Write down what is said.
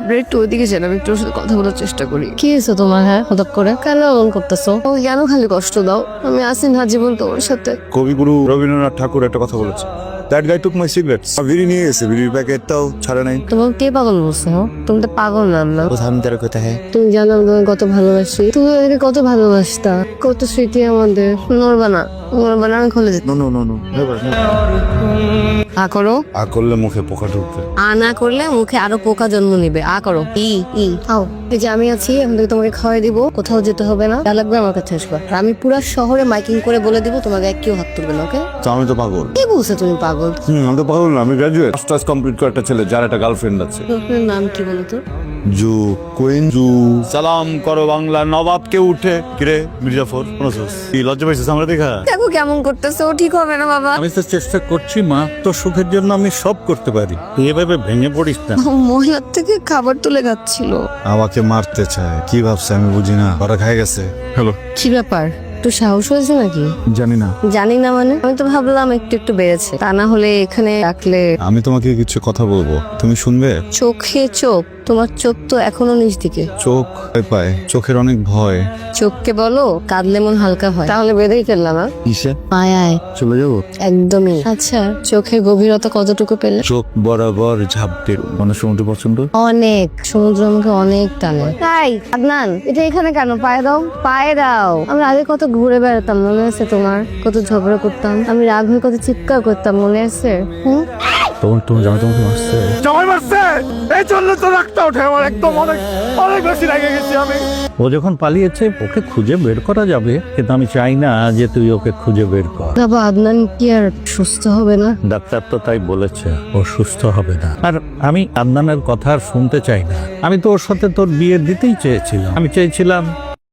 আপনার একটু ওইদিকে যান আমি একটু সাথে কথা বলার চেষ্টা করি। কি হয়েছে তোমার হ্যাঁ? হঠাৎ করে? কেন এমন করতেছো? ও কেন খালি কষ্ট দাও? আমি আসি না জীবন তোমার সাথে। কবিগুরু রবীন্দ্রনাথ ঠাকুর একটা কথা বলেছে। That guy took my cigarettes বিড়ি নিয়ে গেছে বিড়ির প্যাকেটটাও ছাড়া নাই। তোমাকে কে পাগল বলছে হ্যাঁ? তুমি তো পাগল নাম না কোথাও তেরো কোথায় হ্যাঁ। তুমি জানো আমি তোমাকে কত ভালোবাসি। তুমি আমাকে কত ভালোবাসতা। কত স্মৃতি আমাদের। নড়বা না। আমি খুলে যেত নো নো নো নো আ করো। আ করলে মুখে পোকা ঢুকবে। আ না করলে মুখে আরও পোকা জন্ম নিবে। আ করো। ই ই আও। এই যে আমি আছি তোমাকে খাওয়াই দিব। কোথাও যেতে হবে না। যা লাগবে আমার কাছে আসবা। আর আমি পুরো শহরে মাইকিং করে বলে দিব তোমাকে এক কেউ হাত তুলবে না ওকে? তো আমি তো পাগল। কি বলছো তুমি পাগল? হুম আমি তো পাগল না আমি গ্রাজুয়েট মাস্টার্স কমপ্লিট করে একটা ছেলে যার একটা গার্লফ্রেন্ড আছে। আপনার নাম কি বলো তো? জু কুইন জু সালাম করো বাংলা নবাবকে উঠে। কিরে মির্জাফর কি লজ্জা পাইছিস আমরা দেখা? দেখো কেমন করতেছে ও ঠিক হবে না বাবা। আমি তো চেষ্টা করছি মা। তোর সুখের জন্য আমি সব করতে পারি। তুই এভাবে ভেঙে পড়িস না। ও মহিলার থেকে খাবার তুলে খাচ্ছিল। আমাকে মারতে চায়। কি ভাবছে আমি বুঝি না। ওরা খাই গেছে। হ্যালো। কি ব্যাপার? একটু সাহস হয়েছে নাকি? জানি না। জানি না মানে। আমি তো ভাবলাম একটু একটু বেড়েছে। তা না হলে এখানে রাখলে আমি তোমাকে কিছু কথা বলব। তুমি শুনবে? চোখে চোখ। তোমার চোখ তো এখনও নিচ দিকে। চোখ ভয় পায় চোখের অনেক ভয়। চোখকে বলো কাঁদলে মন হালকা হয়। তাহলে বেঁধেই ফেললাম না কিসে? মায়ায় চলে যাব? একদমই। আচ্ছা। চোখের গভীরতা কতটুকু পেলে? চোখ বরাবর ঝাপটে মানে সমুদ্র পছন্দ? অনেক। সমুদ্র আমাকে অনেক টানে। তাই? আদনান এটা এখানে কেন? পায়ে দাও। পায়ে দাও। আমরা আগে কত ঘুরে বেড়াতাম মনে আছে তোমার? কত ঝগড়া করতাম। আমি রাগ হয়ে কত চিৎকার করতাম মনে আছে? হুম? তখন তুমি জানো তোমাকে মারছে। জামাই মারছে? এই জন্য তো রাখতে ওঠে আমার একদম অনেক অনেক বেশি লাগে গেছি আমি। ও যখন পালিয়েছে ওকে খুঁজে বের করা যাবে কিন্তু আমি চাই না যে তুই ওকে খুঁজে বের কর। বাবা আদনান কি আর সুস্থ হবে না? ডাক্তার তো তাই বলেছে ও সুস্থ হবে না। আর আমি আদনানের কথা আর শুনতে চাই না। আমি তো ওর সাথে তোর বিয়ে দিতেই চেয়েছিলাম। আমি চেয়েছিলাম